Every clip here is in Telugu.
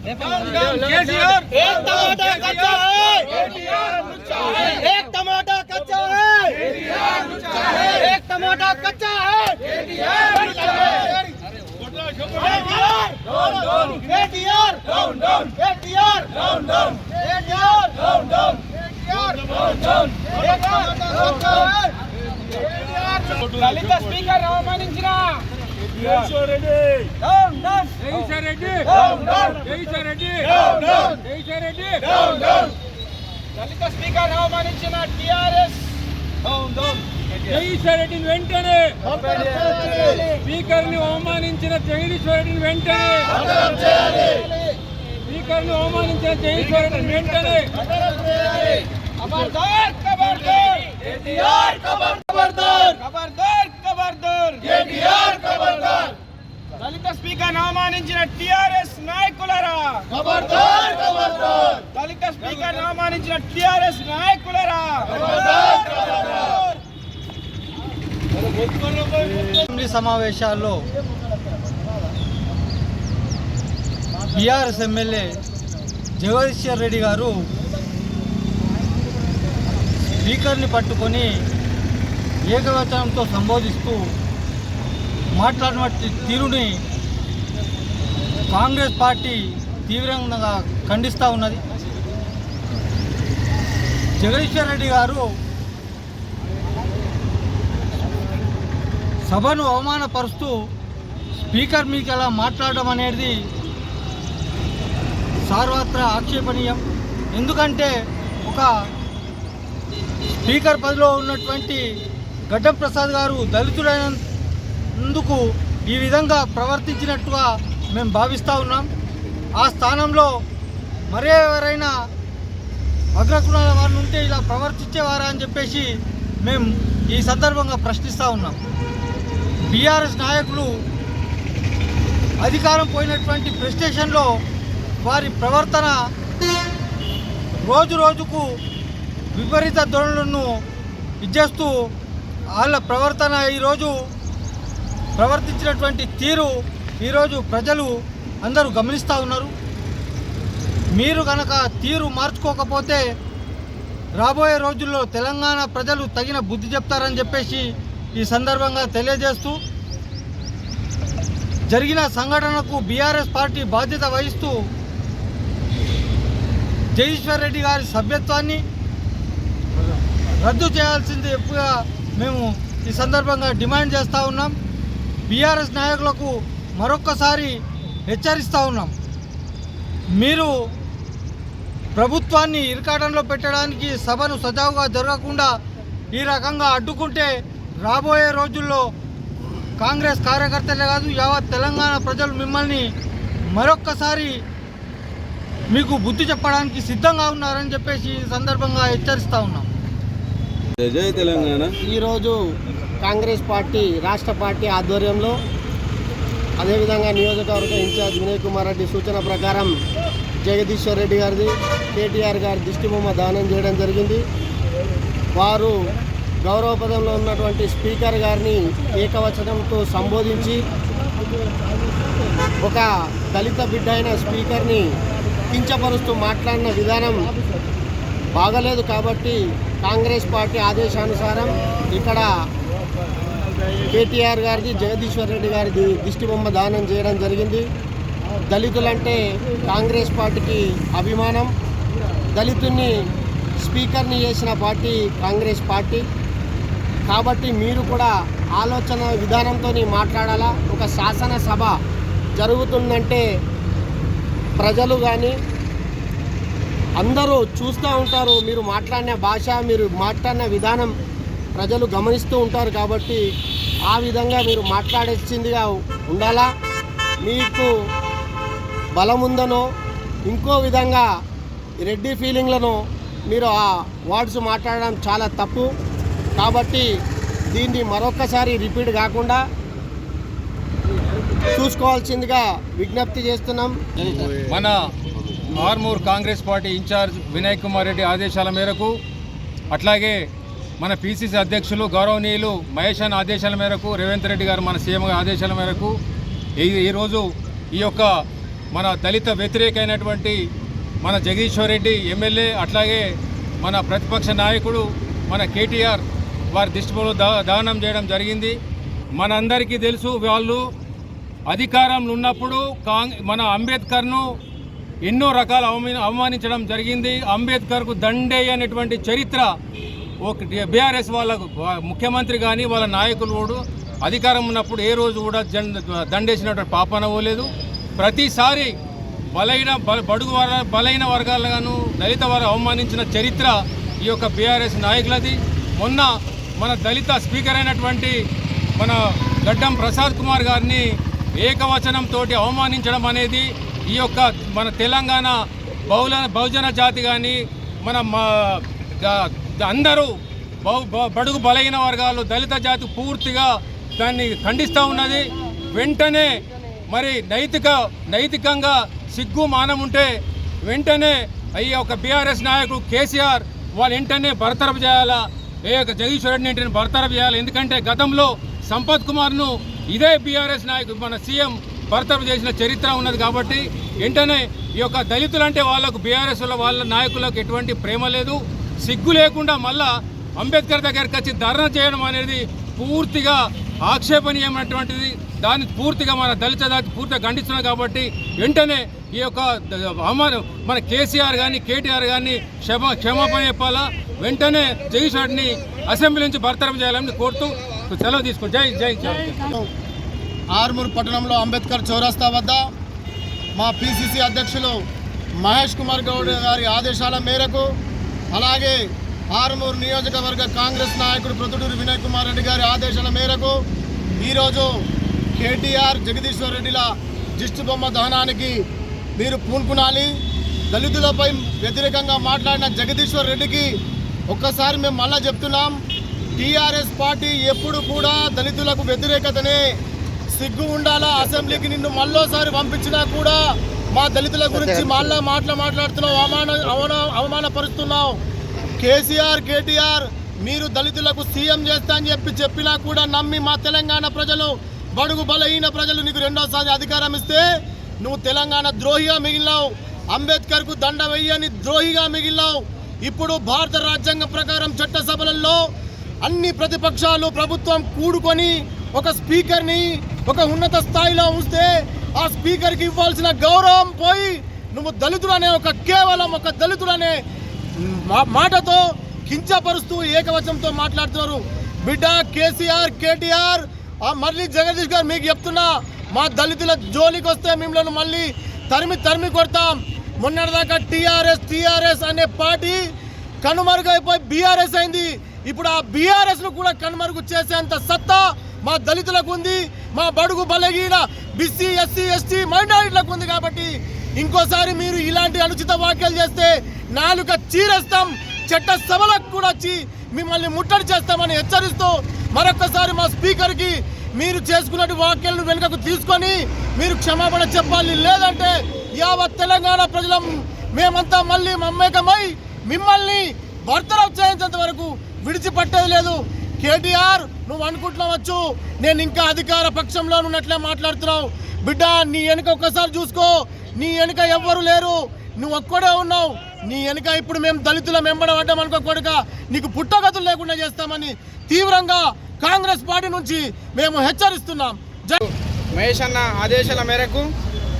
एक टमाटर कच्चा है एक टमाटर कच्चा है एक टमाटर कच्चा है KTR down down KTR down down KTR down down KTR down down एक टमाटर कच्चा है దళిత స్పీకర్ అవమానించిన దళిత స్పీకర్ అవమానించిన టిఆర్ఎస్ జగదీశ్వరరెడ్డిని వెంటనే స్పీకర్ని అవమానించిన జగదీశ్వరరెడ్డిని వెంటనే స్పీకర్ని అవమానించిన జగదీశ్వరరెడ్డిని వెంటనే ఖబర్దార్ ఖబర్దార్ కేటీఆర్ ఖబర్దార్ దళిత స్పీకర్ నామానించిన టిఆర్ఎస్ నాయకులరా. ఖబర్దార్ ఖబర్దార్ దళిత స్పీకర్ నామానించిన టిఆర్ఎస్ నాయకులరా. ఖబర్దార్ ఖబర్దార్ అసెంబ్లీ సమావేశాల్లో బీఆర్ఎస్ ఎమ్మెల్యే జగదీశ్వర్ రెడ్డి గారు స్పీకర్ని పట్టుకొని ఏకవచనంతో సంబోధిస్తూ మాట్లాడినటువంటి తీరుని కాంగ్రెస్ పార్టీ తీవ్రంగా ఖండిస్తూ ఉన్నది. జగదీశ్వర్ రెడ్డి గారు సభను అవమానపరుస్తూ స్పీకర్ మీకు ఎలా మాట్లాడడం అనేది సార్వత్ర ఆక్షేపణీయం. ఎందుకంటే ఒక స్పీకర్ పదిలో ఉన్నటువంటి గడ్డం ప్రసాద్ గారు దళితుడైనందుకు ఈ విధంగా ప్రవర్తించినట్టుగా మేము భావిస్తూ ఉన్నాం. ఆ స్థానంలో మరే ఎవరైనా అగ్రకులాల వారిని ఉంటే ఇలా ప్రవర్తించేవారా అని చెప్పేసి మేము ఈ సందర్భంగా ప్రశ్నిస్తూ ఉన్నాం. బీఆర్ఎస్ నాయకులు అధికారం పోయినటువంటి ప్రెస్టేషన్లో వారి ప్రవర్తన రోజు రోజుకు విపరీత ధోరణులను ఇచ్చేస్తూ వాళ్ళ ప్రవర్తన ఈరోజు ప్రవర్తించినటువంటి తీరు ఈరోజు ప్రజలు అందరూ గమనిస్తూ ఉన్నారు. మీరు కనుక తీరు మార్చుకోకపోతే రాబోయే రోజుల్లో తెలంగాణ ప్రజలు తగిన బుద్ధి చెప్తారని చెప్పేసి ఈ సందర్భంగా తెలియజేస్తూ జరిగిన సంఘటనకు బీఆర్ఎస్ పార్టీ బాధ్యత వహిస్తూ జగదీశ్వర్ రెడ్డి గారి సభ్యత్వాన్ని రద్దు చేయాల్సింది ఎక్కువగా మేము ఈ సందర్భంగా డిమాండ్ చేస్తూ ఉన్నాం. బీఆర్ఎస్ నాయకులకు మరొక్కసారి హెచ్చరిస్తూ ఉన్నాం. మీరు ప్రభుత్వాన్ని ఇరకాటంలో పెట్టడానికి సభను సజావుగా జరగకుండా ఈ రకంగా అడ్డుకుంటే రాబోయే రోజుల్లో కాంగ్రెస్ కార్యకర్తలే కాదు యావత్ తెలంగాణ ప్రజలు మిమ్మల్ని మరొక్కసారి మీకు బుద్ధి చెప్పడానికి సిద్ధంగా ఉన్నారని చెప్పేసి ఈ సందర్భంగా హెచ్చరిస్తూ ఉన్నాం. జై తెలంగాణ. ఈరోజు కాంగ్రెస్ పార్టీ రాష్ట్ర పార్టీ ఆధ్వర్యంలో అదేవిధంగా నియోజకవర్గ ఇన్ఛార్జ్ వినయ్ కుమార్ రెడ్డి సూచన ప్రకారం జగదీశ్వర్ రెడ్డి గారిది కేటీఆర్ గారి దిష్టిబొమ్మ దానం చేయడం జరిగింది. వారు గౌరవపదంలో ఉన్నటువంటి స్పీకర్ గారిని ఏకవచనంతో సంబోధించి ఒక దళిత బిడ్డ అయిన స్పీకర్ని కించపరుస్తూ మాట్లాడిన విధానం బాగలేదు కాబట్టి కాంగ్రెస్ పార్టీ ఆదేశానుసారం ఇక్కడ కేటీఆర్ గారిది జగదీశ్వర్ రెడ్డి గారిది దిష్టిబొమ్మ దానం చేయడం జరిగింది. దళితులంటే కాంగ్రెస్ పార్టీకి అభిమానం. దళితుని స్పీకర్ని చేసిన పార్టీ కాంగ్రెస్ పార్టీ. కాబట్టి మీరు కూడా ఆలోచన విధానంతో మాట్లాడాలా? ఒక శాసనసభ జరుగుతుందంటే ప్రజలు కానీ అందరూ చూస్తూ ఉంటారు మీరు మాట్లాడిన భాష మీరు మాట్లాడిన విధానం ప్రజలు గమనిస్తూ ఉంటారు కాబట్టి ఆ విధంగా మీరు మాట్లాడేసిందిగా ఉండాలా? మీకు బలముందనో ఇంకో విధంగా రెడ్డి ఫీలింగ్లను మీరు ఆ వర్డ్స్ మాట్లాడడం చాలా తప్పు. కాబట్టి దీన్ని మరొకసారి రిపీట్ కాకుండా చూసుకోవాల్సిందిగా విజ్ఞప్తి చేస్తున్నాం. మన Armoor Congress party incharge Vinay Kumar Reddy ఆదేశాల మేరకు అట్లాగే మన పిసిసి అధ్యక్షులు గౌరవనీయులు మహేష్ అన్న ఆదేశాల మేరకు రేవంత్ రెడ్డి గారు మన సీఎం ఆదేశాల మేరకు ఈ ఈరోజు ఈ యొక్క మన దళిత వ్యతిరేకమైనటువంటి మన జగదీశ్వర్ రెడ్డి ఎమ్మెల్యే అట్లాగే మన ప్రతిపక్ష నాయకుడు మన కేటీఆర్ వారి దిష్టిలో దా దానం చేయడం జరిగింది. మనందరికీ తెలుసు వాళ్ళు అధికారంలో ఉన్నప్పుడు కాంగ్ మన అంబేద్కర్ను ఎన్నో రకాల అవమాన అవమానించడం జరిగింది. అంబేద్కర్కు దండే అనేటువంటి చరిత్ర ఒక బీఆర్ఎస్ వాళ్ళకు ముఖ్యమంత్రి కానీ వాళ్ళ నాయకులు కూడా అధికారం ఉన్నప్పుడు ఏ రోజు కూడా జన్ దండేసినటువంటి పాపన పోలేదు. ప్రతిసారి బలైన బడుగు వర బలైన వర్గాలను దళిత వారు అవమానించిన చరిత్ర ఈ యొక్క బీఆర్ఎస్ నాయకులది. మొన్న మన దళిత స్పీకర్ అయినటువంటి మన గడ్డం ప్రసాద్ కుమార్ గారిని ఏకవచనంతో అవమానించడం అనేది ఈ యొక్క మన తెలంగాణ బహుళ బహుజన జాతి కానీ మన మా- అందరూ బహు బ- బడుగు బలైన వర్గాలు దళిత జాతి పూర్తిగా దాన్ని ఖండిస్తూ ఉన్నది. వెంటనే మరి నైతిక నైతికంగా సిగ్గు మానం ఉంటే వెంటనే ఈ యొక్క బీఆర్ఎస్ నాయకుడు కేసీఆర్ వాళ్ళు వెంటనే భర్తరపు చేయాలా ఏ యొక్క జగదీశ్వర్ రెడ్డిని వెంటనే చేయాలి. ఎందుకంటే గతంలో సంపత్ కుమార్ను ఇదే బీఆర్ఎస్ నాయకుడు మన సీఎం బర్తరఫ్ చేసిన చరిత్ర ఉన్నది కాబట్టి వెంటనే ఈ యొక్క దళితులంటే వాళ్ళకు బీఆర్ఎస్ వాళ్ళ నాయకులకు ఎటువంటి ప్రేమ లేదు. సిగ్గు లేకుండా మళ్ళా అంబేద్కర్ దగ్గరికి వచ్చి ధర్నా చేయడం అనేది పూర్తిగా ఆక్షేపణీయమైనటువంటిది. దాన్ని పూర్తిగా మన దళిత జాతి పూర్తిగా ఖండిస్తున్నాం కాబట్టి వెంటనే ఈ యొక్క అవమానం మన కేసీఆర్ కానీ కేటీఆర్ కానీ క్షమ క్షమాపణ చెప్పాలా? వెంటనే జగదీశ్వరుడిని అసెంబ్లీ నుంచి బర్తరఫ్ చేయాలని కోరుతూ సెలవు తీసుకుని జై. జై జై. ఆర్మూర్ పట్టణంలో అంబేద్కర్ చౌరస్తా వద్ద మా పిసిసి అధ్యక్షులు మహేష్ కుమార్ గౌడ్ గారి ఆదేశాల మేరకు అలాగే ఆర్మూర్ నియోజకవర్గ కాంగ్రెస్ నాయకుడు ప్రొద్దుటూరు వినయ్ కుమార్ రెడ్డి గారి ఆదేశాల మేరకు ఈరోజు కేటీఆర్ జగదీశ్వర్ రెడ్డిల దిష్టి బొమ్మ దహనానికి మీరు పూనుకునాలి దళితులపై వ్యతిరేకంగా మాట్లాడిన జగదీశ్వర్ రెడ్డికి ఒక్కసారి మేము మళ్ళా చెప్తున్నాం. టీఆర్ఎస్ పార్టీ ఎప్పుడు కూడా దళితులకు వ్యతిరేకతనే సిగ్గు ఉండాలా? అసెంబ్లీకి నిన్ను మళ్ళోసారి పంపించినా కూడా మా దళితుల గురించి మళ్ళా మాటలు మాట్లాడుతున్నావు అవమాన అవమాన అవమానపరుస్తున్నావు. కేసీఆర్ కేటీఆర్ మీరు దళితులకు సీఎం చేస్తా అని చెప్పి చెప్పినా కూడా నమ్మి మా తెలంగాణ ప్రజలు బడుగు బలహీన ప్రజలు నీకు రెండోసారి అధికారం ఇస్తే నువ్వు తెలంగాణ ద్రోహిగా మిగిలినావు. అంబేద్కర్కు దండ వెయ్యని ద్రోహిగా మిగిలినావు. ఇప్పుడు భారత రాజ్యాంగం ప్రకారం చట్టసభలలో అన్ని ప్రతిపక్షాలు ప్రభుత్వం కూడుకొని ఒక స్పీకర్ని ఒక ఉన్నత స్థాయిలో ఉంచితే ఆ స్పీకర్కి ఇవ్వాల్సిన గౌరవం పోయి నువ్వు దళితుడనే ఒక కేవలం ఒక దళితుడనే మా- మాటతో కించపరుస్తూ ఏకవచనంతో మాట్లాడుతున్నారు. బిడ్డ కేసీఆర్ కేటీఆర్ ఆ మళ్ళీ జగదీష్ గారు మీకు చెప్తున్నా మా దళితుల జోలికి వస్తే మిమ్మల్ని మళ్ళీ తరిమి తరిమి కొడతాం. మొన్నటిదాకా టీఆర్ఎస్ టీఆర్ఎస్ అనే పార్టీ కనుమరుగైపోయి బీఆర్ఎస్ అయింది. ఇప్పుడు ఆ బీఆర్ఎస్ను కూడా కనుమరుగు చేసేంత సత్తా మా దళితులకు ఉంది మా బడుగు బలహీన బిస్సీ ఎస్సీ ఎస్టీ మైనారిటీలకు ఉంది కాబట్టి ఇంకోసారి మీరు ఇలాంటి అనుచిత వ్యాఖ్యలు చేస్తే నాలుక చీరేస్తాం చట్ట సభలకు కూడా వచ్చి మిమ్మల్ని ముట్టడి చేస్తామని హెచ్చరిస్తూ మరొకసారి మా స్పీకర్కి మీరు చేసుకున్నట్టు వ్యాఖ్యలను వెనుకకు తీసుకొని మీరు క్షమాపణ చెప్పాలి. లేదంటే యావత్ తెలంగాణ ప్రజలం మేమంతా మళ్ళీ మమ్మేకమై మిమ్మల్ని బర్తరఫ్ చేయించేంత వరకు విడిచిపట్టేది లేదు. కేటీఆర్ నువ్వు అనుకుంటున్నావచ్చు? నేను ఇంకా అధికార పక్షంలో ఉన్నట్లే మాట్లాడుతున్నావు. బిడ్డ నీ వెనుక ఒక్కసారి చూసుకో. నీ వెనుక ఎవ్వరు లేరు. నువ్వు ఒక్కడే ఉన్నావు. నీ వెనుక ఇప్పుడు మేము దళితుల మెంబడబడ్డాం అనుకో కొడుక. నీకు పుట్టగతులు లేకుండా చేస్తామని తీవ్రంగా కాంగ్రెస్ పార్టీ నుంచి మేము హెచ్చరిస్తున్నాం. మహేష్ అన్న ఆదేశాల మేరకు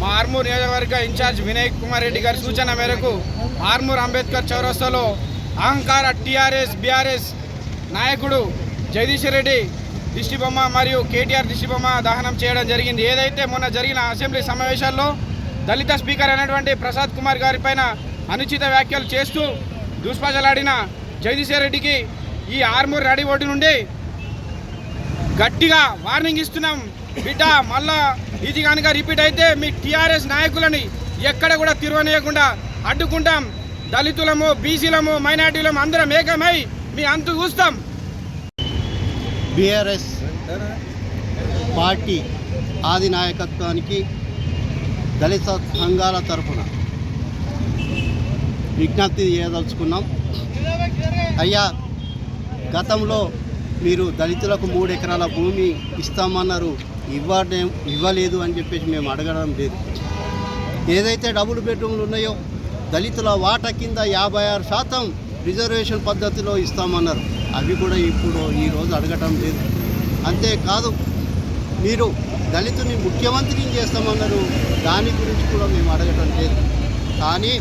మా ఆర్మూర్ నియోజకవర్గ ఇన్ఛార్జ్ వినయ్ కుమార్ రెడ్డి గారి సూచన మేరకు ఆర్మూర్ అంబేద్కర్ చౌరస్తాలో అహంకార టీఆర్ఎస్ బీఆర్ఎస్ నాయకుడు జగదీశ్వర్ రెడ్డి దిష్టిబొమ్మ మరియు కేటీఆర్ దిష్టిబొమ్మ దహనం చేయడం జరిగింది. ఏదైతే మొన్న జరిగిన అసెంబ్లీ సమావేశాల్లో దళిత స్పీకర్ అయినటువంటి ప్రసాద్ కుమార్ గారిపైన అనుచిత వ్యాఖ్యలు చేస్తూ దుష్పజలాడిన జగదీశ్వర్ రెడ్డికి ఈ ఆర్మూర్ రెడీ ఓటు నుండి గట్టిగా వార్నింగ్ ఇస్తున్నాం. బిడ్డ మళ్ళా ఇది కనుక రిపీట్ అయితే మీ టీఆర్ఎస్ నాయకులని ఎక్కడ కూడా తిరగనీయకుండా అడ్డుకుంటాం. దళితులము బీసీలము మైనార్టీలము అందరం ఏకమై మీ అంతు చూస్తాం. బీఆర్ఎస్ పార్టీ ఆది నాయకత్వానికి దళిత సంఘాల తరఫున విజ్ఞప్తి చేయదలుచుకున్నాం. అయ్యా గతంలో మీరు దళితులకు మూడు ఎకరాల భూమి ఇస్తామన్నారు ఇవ్వడం ఇవ్వలేదు అని చెప్పేసి మేము అడగడం లేదు. ఏదైతే డబుల్ బెడ్రూమ్లు ఉన్నాయో దళితుల వాటా కింద యాభై ఆరు శాతం రిజర్వేషన్ పద్ధతిలో ఇస్తామన్నారు. అవి కూడా ఇప్పుడు ఈరోజు అడగటం లేదు. అంతేకాదు మీరు దళితుని ముఖ్యమంత్రిని చేస్తామన్నారు. దాని గురించి కూడా మేము అడగటం లేదు. కానీ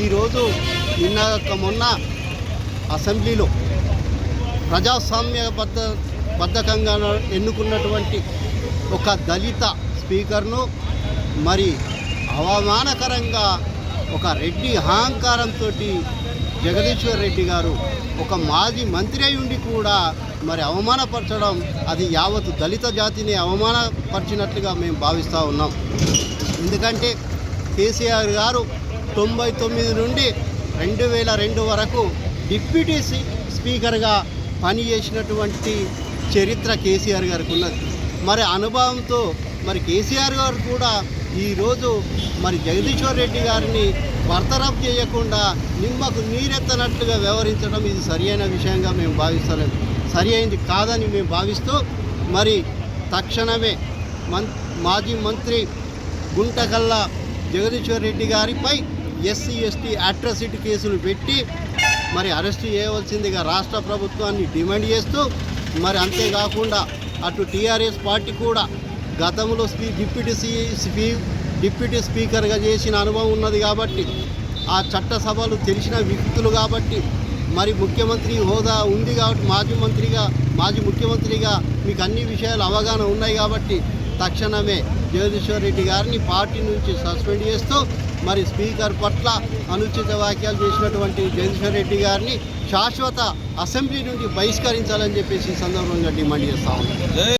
ఈరోజు నిన్న మొన్న అసెంబ్లీలో ప్రజాస్వామ్య బద్ద బద్ధకంగా ఎన్నుకున్నటువంటి ఒక దళిత స్పీకర్ను మరి అవమానకరంగా ఒక రెడ్డి అహంకారంతో జగదీశ్వర్ రెడ్డి గారు ఒక మాజీ మంత్రి అయి ఉండి కూడా మరి అవమానపరచడం అది యావత్ దళిత జాతిని అవమానపరిచినట్లుగా మేము భావిస్తూ ఉన్నాం. ఎందుకంటే కేసీఆర్ గారు తొంభై తొమ్మిది నుండి రెండు వేల రెండు వరకు డిప్యూటీ స్పీ- స్పీకర్గా పనిచేసినటువంటి చరిత్ర కేసీఆర్ గారికి ఉన్నది. మరి అనుభవంతో మరి కేసీఆర్ గారు కూడా ఈరోజు మరి జగదీశ్వర్ రెడ్డి గారిని బర్తరఫ్ చేయకుండా నిమ్మకు నీరెత్తనట్లుగా వ్యవహరించడం ఇది సరియైన విషయంగా మేము భావిస్తలేము సరి అయింది కాదని మేము భావిస్తూ మరి తక్షణమే మం మాజీ మంత్రి గుంటకల్ల జగదీశ్వర్ రెడ్డి గారిపై ఎస్సీ ఎస్టీ అట్రసిటీ కేసులు పెట్టి మరి అరెస్టు చేయవలసిందిగా రాష్ట్ర ప్రభుత్వాన్ని డిమాండ్ చేస్తూ మరి అంతేకాకుండా అటు టీఆర్ఎస్ పార్టీ కూడా గతంలో స్పీ డిప్యూటీ సీ స్పీ డిప్యూటీ స్పీకర్గా చేసిన అనుభవం ఉన్నది కాబట్టి ఆ చట్టసభలు తెలిసిన వ్యక్తులు కాబట్టి మరి ముఖ్యమంత్రి హోదా ఉంది కాబట్టి మాజీ మంత్రిగా మాజీ ముఖ్యమంత్రిగా మీకు అన్ని విషయాలు అవగాహన ఉన్నాయి కాబట్టి తక్షణమే జగదీశ్వర్ రెడ్డి గారిని పార్టీ నుంచి సస్పెండ్ చేస్తూ మరి స్పీకర్ పట్ల అనుచిత వ్యాఖ్యలు చేసినటువంటి జగదీశ్వర్ రెడ్డి గారిని శాశ్వత అసెంబ్లీ నుండి బహిష్కరించాలని చెప్పేసి సందర్భంగా డిమాండ్ చేస్తా ఉన్నాం.